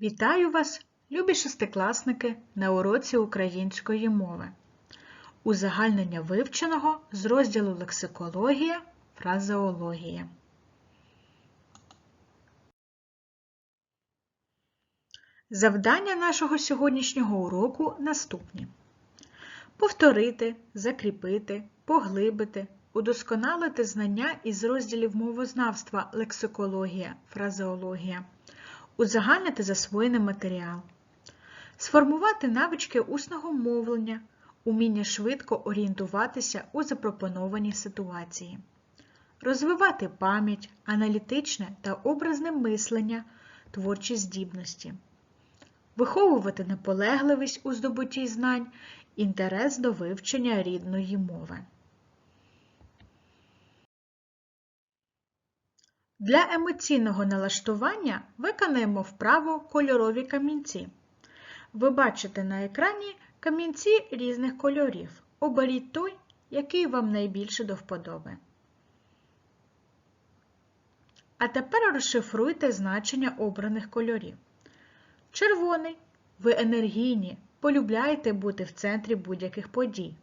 Вітаю вас, любі шестикласники, на уроці української мови. Узагальнення вивченого з розділу лексикологія, фразеологія. Завдання нашого сьогоднішнього уроку наступні: повторити, закріпити, поглибити, удосконалити знання із розділів мовознавства лексикологія, фразеологія узагальнити засвоєний матеріал, сформувати навички усного мовлення, уміння швидко орієнтуватися у запропонованій ситуації, розвивати пам'ять, аналітичне та образне мислення, творчі здібності, виховувати наполегливість у здобутті знань, інтерес до вивчення рідної мови. Для емоційного налаштування виконаємо вправо кольорові камінці. Ви бачите на екрані камінці різних кольорів. Оберіть той, який вам найбільше до вподоби. А тепер розшифруйте значення обраних кольорів. Червоний. Ви енергійні, полюбляєте бути в центрі будь-яких подій.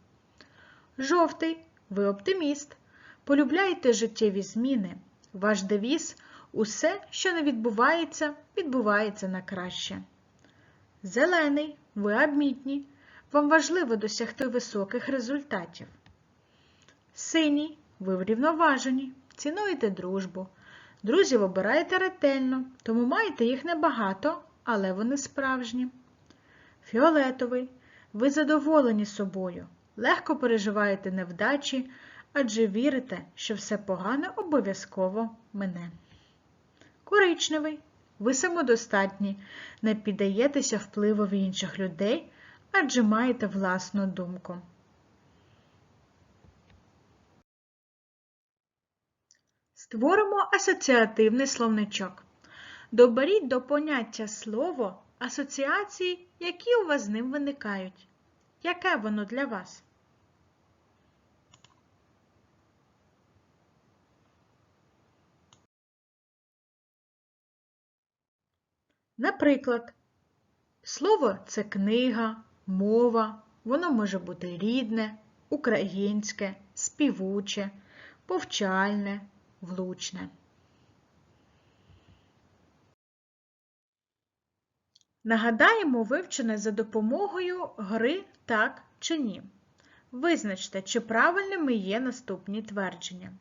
Жовтий. Ви оптиміст, полюбляєте життєві зміни. Ваш девіз усе, що не відбувається, відбувається на краще. Зелений, ви амітні, вам важливо досягти високих результатів. Синій, ви врівноважені, цінуєте дружбу. Друзів обираєте ретельно, тому маєте їх небагато, але вони справжні. Фіолетовий, ви задоволені собою, легко переживаєте невдачі адже вірите, що все погане обов'язково мине. Коричневий. Ви самодостатні, не піддаєтеся впливові інших людей, адже маєте власну думку. Створимо асоціативний словничок. Доберіть до поняття слово асоціації, які у вас з ним виникають. Яке воно для вас? Наприклад, слово це книга, мова, воно може бути рідне, українське, співуче, повчальне, влучне. Нагадаємо вивчене за допомогою гри так чи ні. Визначте, чи правильними є наступні твердження.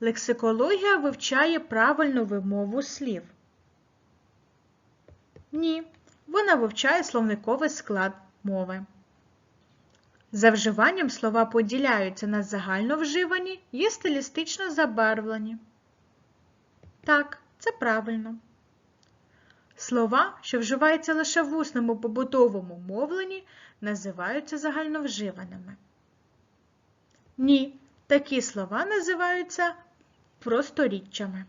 Лексикологія вивчає правильну вимову слів. Ні, вона вивчає словниковий склад мови. За вживанням слова поділяються на загально вживані і стилістично забарвлені. Так, це правильно. Слова, що вживаються лише в усному побутовому мовленні, називаються загальновживаними. Ні, такі слова називаються просторіччями.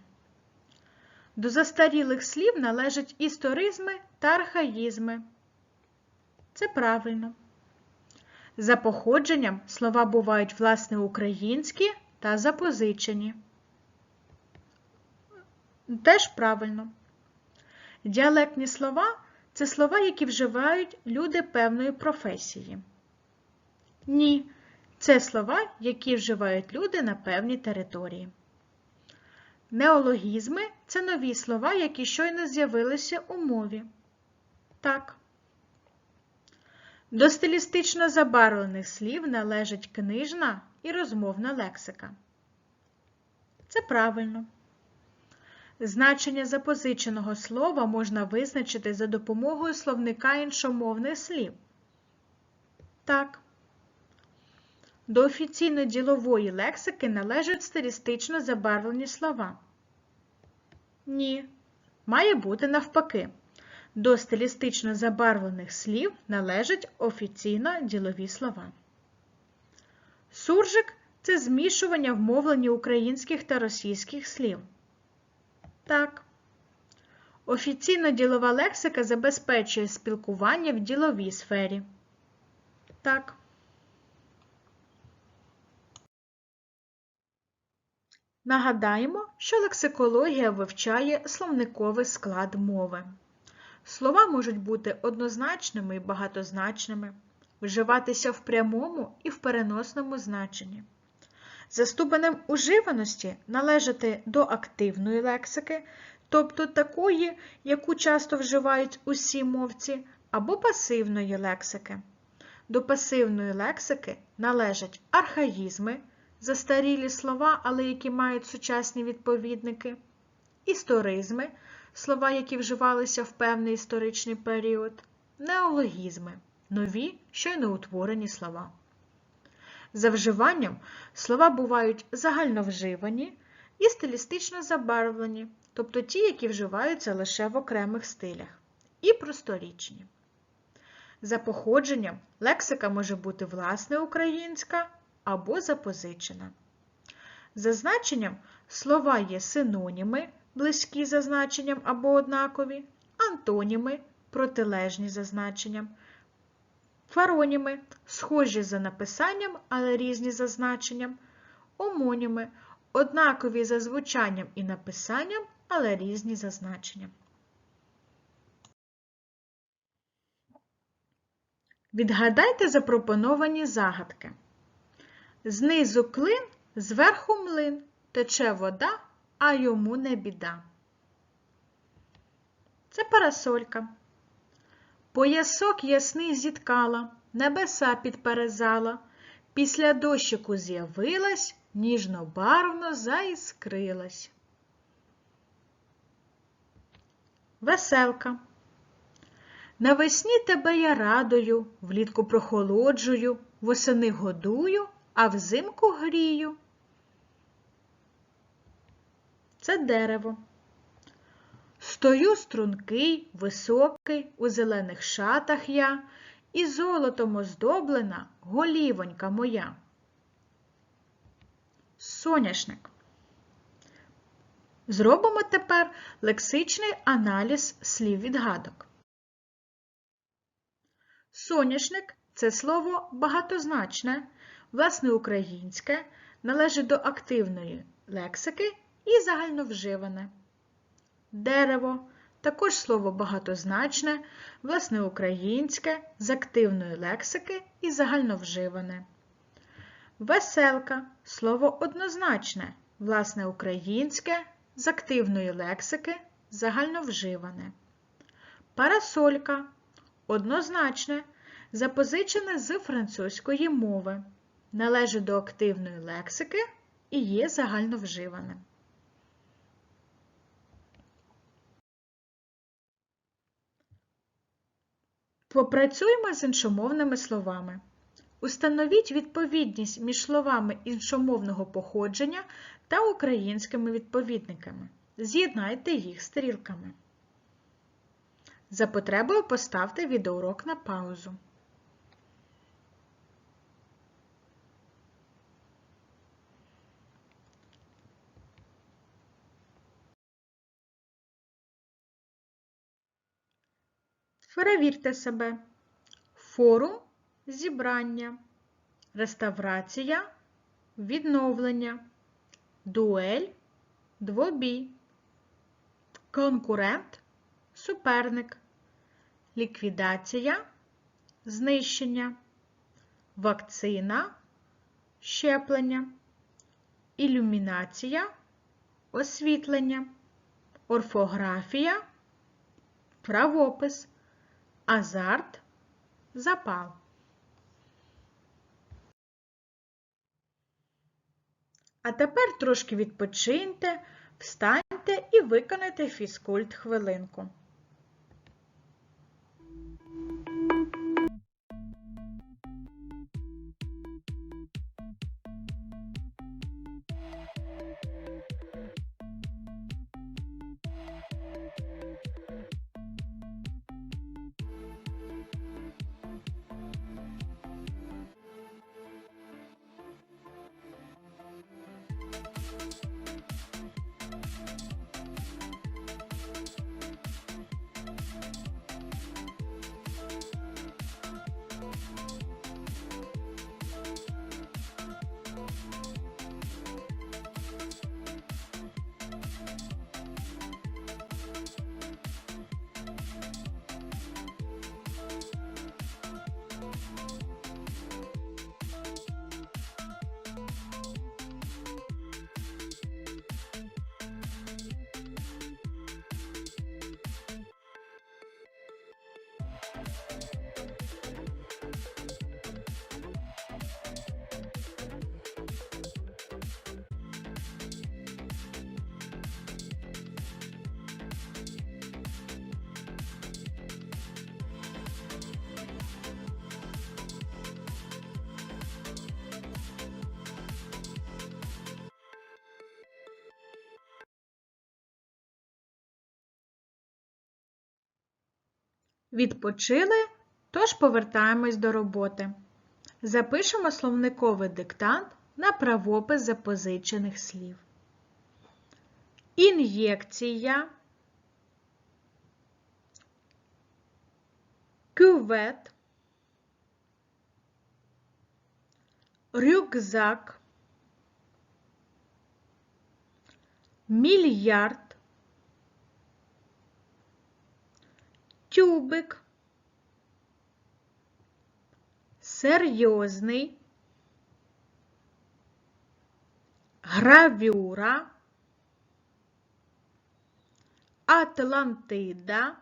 До застарілих слів належать історизми та архаїзми. Це правильно. За походженням слова бувають власне українські та запозичені. Теж правильно. Діалектні слова це слова, які вживають люди певної професії. Ні, це слова, які вживають люди на певній території. Неологізми це нові слова, які щойно з'явилися у мові. Так. До стилістично забарвлених слів належить книжна і розмовна лексика. Це правильно. Значення запозиченого слова можна визначити за допомогою словника іншомовних слів. Так. До офіційно-ділової лексики належать стилістично забарвлені слова. Ні. Має бути навпаки. До стилістично забарвлених слів належать офіційно-ділові слова. Суржик це змішування в мовленні українських та російських слів. Так. Офіційно-ділова лексика забезпечує спілкування в діловій сфері. Так. Нагадаємо, що лексикологія вивчає словниковий склад мови. Слова можуть бути однозначними і багатозначними, вживатися в прямому і в переносному значенні. За ступенем уживаності належати до активної лексики, тобто такої, яку часто вживають усі мовці, або пасивної лексики. До пасивної лексики належать архаїзми, застарілі слова, але які мають сучасні відповідники, історизми, слова, які вживалися в певний історичний період, неологізми, нові, щойно утворені слова. За вживанням слова бувають загальновживані і стилістично забарвлені, тобто ті, які вживаються лише в окремих стилях, і просторічні. За походженням лексика може бути власне українська або запозичена. За значенням слова є синоніми, близькі за значенням або однакові, антоніми, протилежні за значенням, фароніми, схожі за написанням, але різні за значенням, омоніми, однакові за звучанням і написанням, але різні за значенням. Відгадайте запропоновані загадки. Знизу клин, зверху млин, тече вода, а йому не біда. Це парасолька. Поясок ясний зіткала, небеса підперезала, після дощику з'явилась, ніжно-барвно заіскрилась. Веселка. Навесні тебе я радую, влітку прохолоджую, восени годую, а взимку грію. Це дерево. Стою стрункий, високий, у зелених шатах я, і золотом оздоблена голівонька моя. Соняшник. Зробимо тепер лексичний аналіз слів відгадок. Соняшник це слово багатозначне, власне українське, належить до активної лексики і загальновживане. Дерево також слово багатозначне, власне українське, з активної лексики і загальновживане. Веселка слово однозначне, власне українське, з активної лексики, загальновживане. Парасолька однозначне, запозичене з французької мови, належить до активної лексики і є загальновживаним. Попрацюємо з іншомовними словами. Установіть відповідність між словами іншомовного походження та українськими відповідниками. З'єднайте їх стрілками. За потребою поставте відеоурок на паузу. Перевірте себе. Форум зібрання, реставрація, відновлення, дуель, двобій, конкурент, суперник, ліквідація, знищення, вакцина, щеплення, ілюмінація, освітлення, орфографія, правопис азарт, запал. А тепер трошки відпочиньте, встаньте і виконайте фізкульт хвилинку. Відпочили, тож повертаємось до роботи. Запишемо словниковий диктант на правопис запозичених слів. Ін'єкція, кювет, рюкзак, мільярд, тюбик, серйозний, гравюра, Атлантида,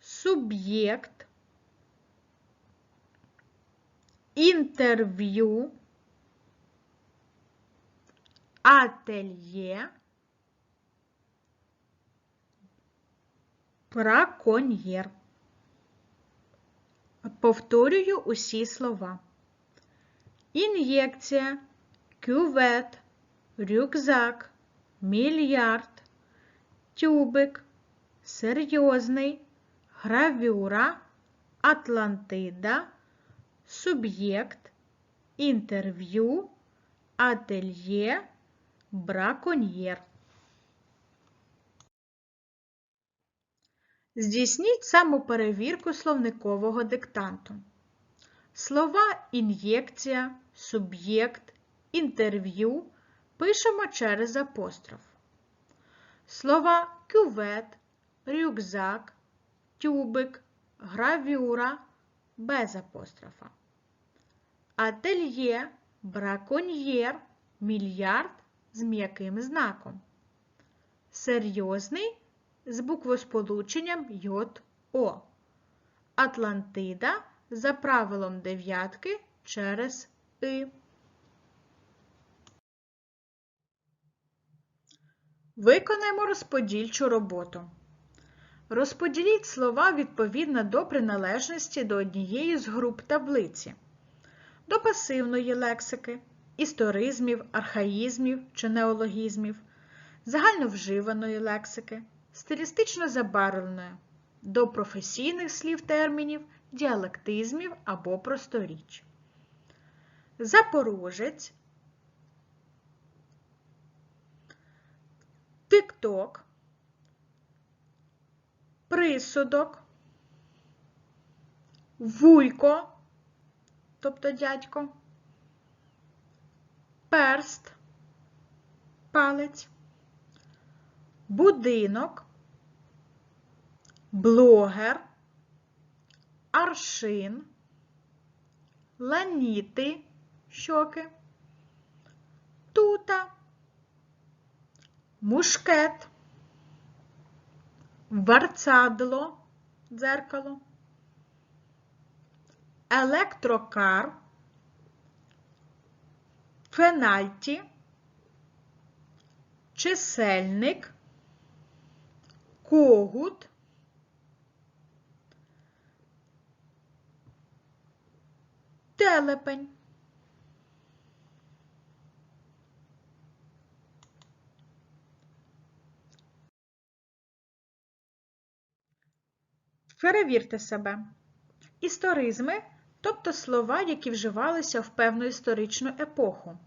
суб'єкт, інтерв'ю, ательє, браконьєр. Повторюю усі слова. Ін'єкція, кювет, рюкзак, мільярд, тюбик, серйозний, гравюра, Атлантида, суб'єкт, інтерв'ю, ательє, браконьєр. Здійсніть самоперевірку словникового диктанту. Слова ін'єкція, суб'єкт, інтерв'ю пишемо через апостроф. Слова кювет, рюкзак, тюбик, гравюра без апострофа. Ательє, браконьєр, мільярд з м'яким знаком. Серйозний з буквосполученням ЙО. Атлантида за правилом дев'ятки через И. Виконаємо розподільчу роботу. Розподіліть слова відповідно до приналежності до однієї з груп таблиці, до пасивної лексики, історизмів, архаїзмів чи неологізмів, загальновживаної лексики, стилістично забарвленої, до професійних слів термінів, діалектизмів або просторіч. Запорожець, тик-ток, присудок, вуйко, тобто дядько, перст, палець, будинок, блогер, аршин, ланіти, щоки, тута, мушкет, варцадло, дзеркало, електрокар, фенальті, чисельник, когут, телепень. Перевірте себе. Історизми, тобто слова, які вживалися в певну історичну епоху.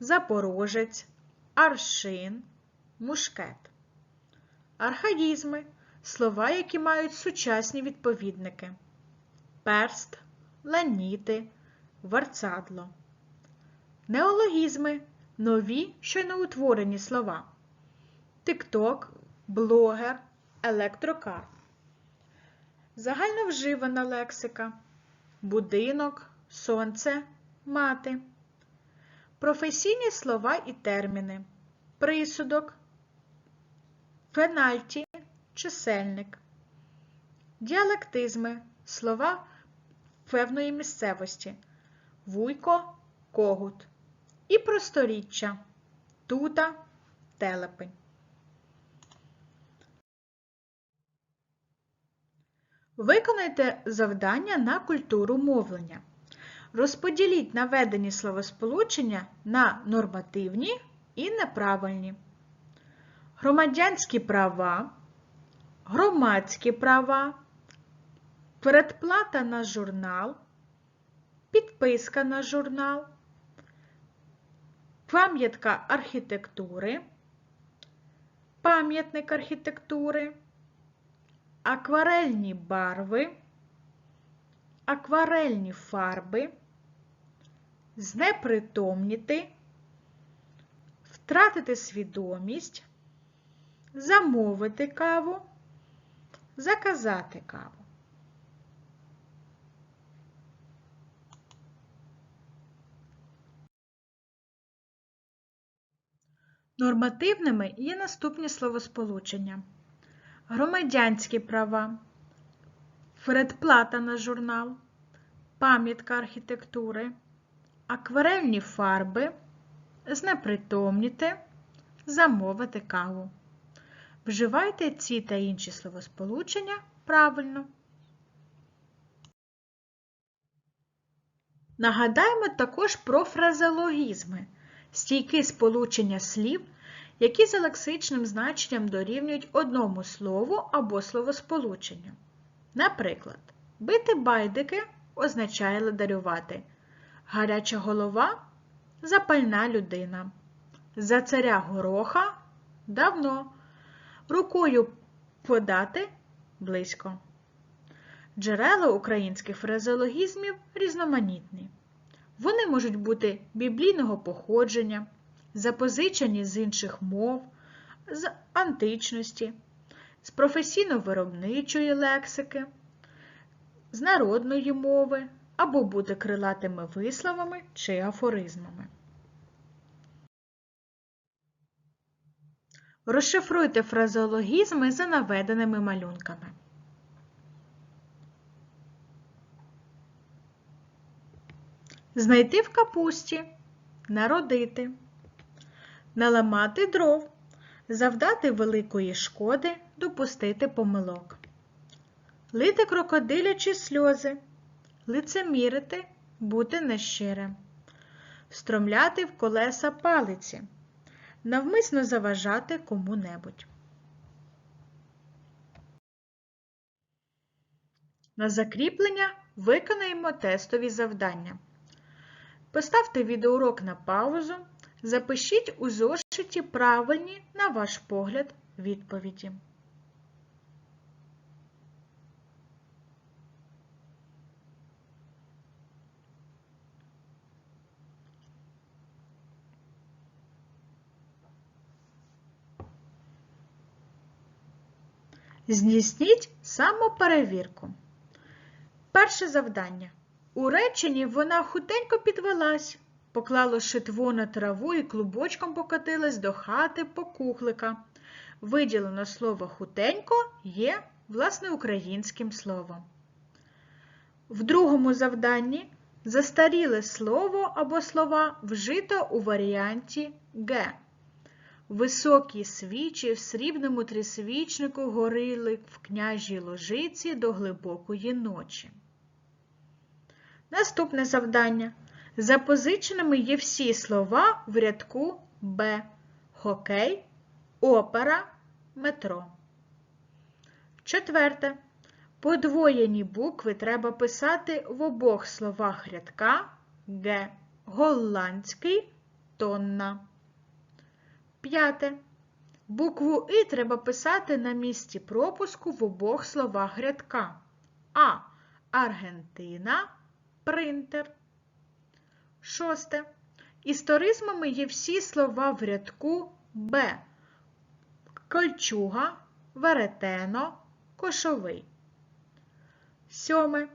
Запорожець, аршин, мушкет. Архаїзми слова, які мають сучасні відповідники. Перст, ланіти, варцадло. Неологізми нові, щойноутворені слова. Тикток, блогер, електрокар. Загальновживана лексика. Будинок, сонце, мати. Професійні слова і терміни. Присудок, пенальті, чисельник. Діалектизми слова певної місцевості. Вуйко, когут. І просторіччя. Тута, телепень. Виконайте завдання на культуру мовлення. Розподіліть наведені словосполучення на нормативні і неправильні. Громадянські права, громадські права, передплата на журнал, підписка на журнал, пам'ятка архітектури, пам'ятник архітектури, акварельні барви, акварельні фарби, знепритомніти, втратити свідомість, замовити каву, заказати каву. Нормативними є наступні словосполучення. Громадянські права, передплата на журнал, пам'ятка архітектури, акварельні фарби, знепритомніти, замовити каву. Вживайте ці та інші словосполучення правильно. Нагадаємо також про фразеологізми, стійки сполучення слів, які за лексичним значенням дорівнюють одному слову або словосполученню. Наприклад, бити байдики означає ладарювати, гаряча голова запальна людина, за царя гороха давно, рукою подати близько. Джерела українських фразеологізмів різноманітні. Вони можуть бути біблійного походження, запозичені з інших мов, з античності, з професійно-виробничої лексики, з народної мови або бути крилатими висловами чи афоризмами. Розшифруйте фразеологізми за наведеними малюнками. Знайти в капусті, народити, наламати дров, завдати великої шкоди, допустити помилок, лити крокодилячі сльози, лицемірити, бути нещирим, стромляти в колеса палиці, навмисно заважати кому-небудь. На закріплення виконаємо тестові завдання. Поставте відеоурок на паузу, запишіть у зошиті правильні, на ваш погляд, відповіді. Здійсніть самоперевірку. Перше завдання. У реченні вона хутенько підвелась, поклала шитво на траву і клубочком покотилась до хати покухлика. Виділено слово хутенько є власне українським словом. В другому завданні застаріле слово або слова вжито у варіанті Г. Високі свічі в срібному трисвічнику горили в княжій ложиці до глибокої ночі. Наступне завдання. Запозиченими є всі слова в рядку Б. Хокей, опера, метро. Четверте. Подвоєні букви треба писати в обох словах рядка Г. Голландський тонна. П'яте. Букву І треба писати на місці пропуску в обох словах рядка. А. Аргентина принтер. Шосте. Історизмами є всі слова в рядку Б. Кольчуга, веретено, кошовий. Сьоме.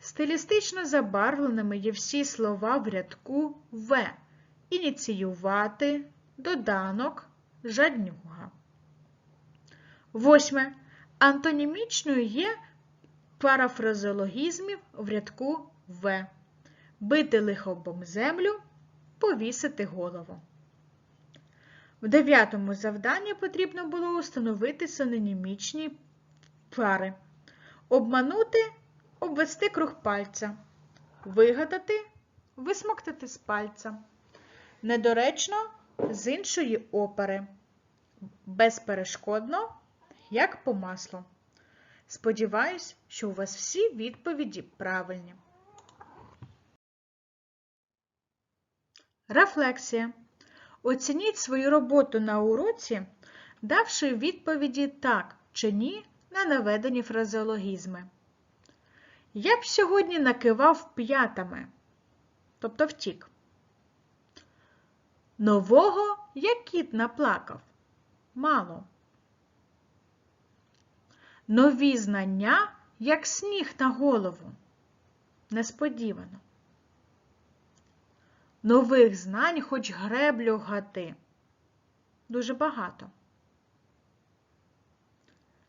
Стилістично забарвленими є всі слова в рядку В. Ініціювати, доданок, жаднюга. Восьме. Антонімічною є парафразеологізмів в рядку В. Бити лихобом землю, повісити голову. В дев'ятому завданні потрібно було установити синонімічні пари. Обманути, обвести круг пальця. Вигадати, висмоктати з пальця. Недоречно з іншої опери. Безперешкодно, як по маслу. Сподіваюсь, що у вас всі відповіді правильні. Рефлексія. Оцініть свою роботу на уроці, давши відповіді так чи ні на наведені фразеологізми. Я б сьогодні накивав п'ятами, тобто втік. Нового як кіт наплакав. Мало. Нові знання, як сніг на голову. Несподівано. Нових знань хоч греблю гати. Дуже багато.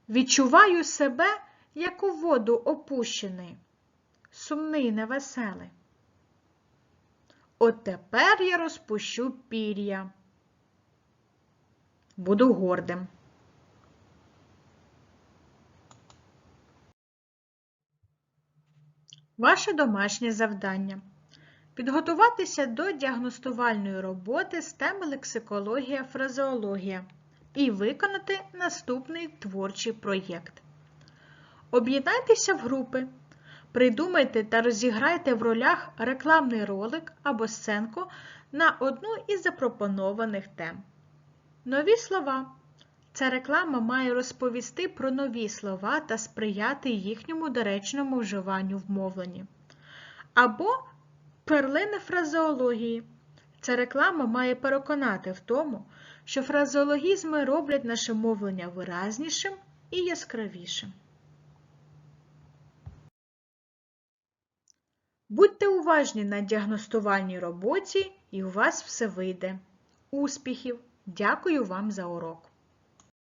Відчуваю себе, як у воду опущений, сумний, невеселий. От тепер я розпущу пір'я. Буду гордим. Ваше домашнє завдання. Підготуватися до діагностувальної роботи з теми лексикологія, фразеологія і виконати наступний творчий проєкт. Об'єднайтеся в групи, придумайте та розіграйте в ролях рекламний ролик або сценку на одну із запропонованих тем. Нові слова. Ця реклама має розповісти про нові слова та сприяти їхньому доречному вживанню в мовленні. Або перлини фразеології. Ця реклама має переконати в тому, що фразеологізми роблять наше мовлення виразнішим і яскравішим. Будьте уважні на діагностувальній роботі і у вас все вийде. Успіхів! Дякую вам за урок!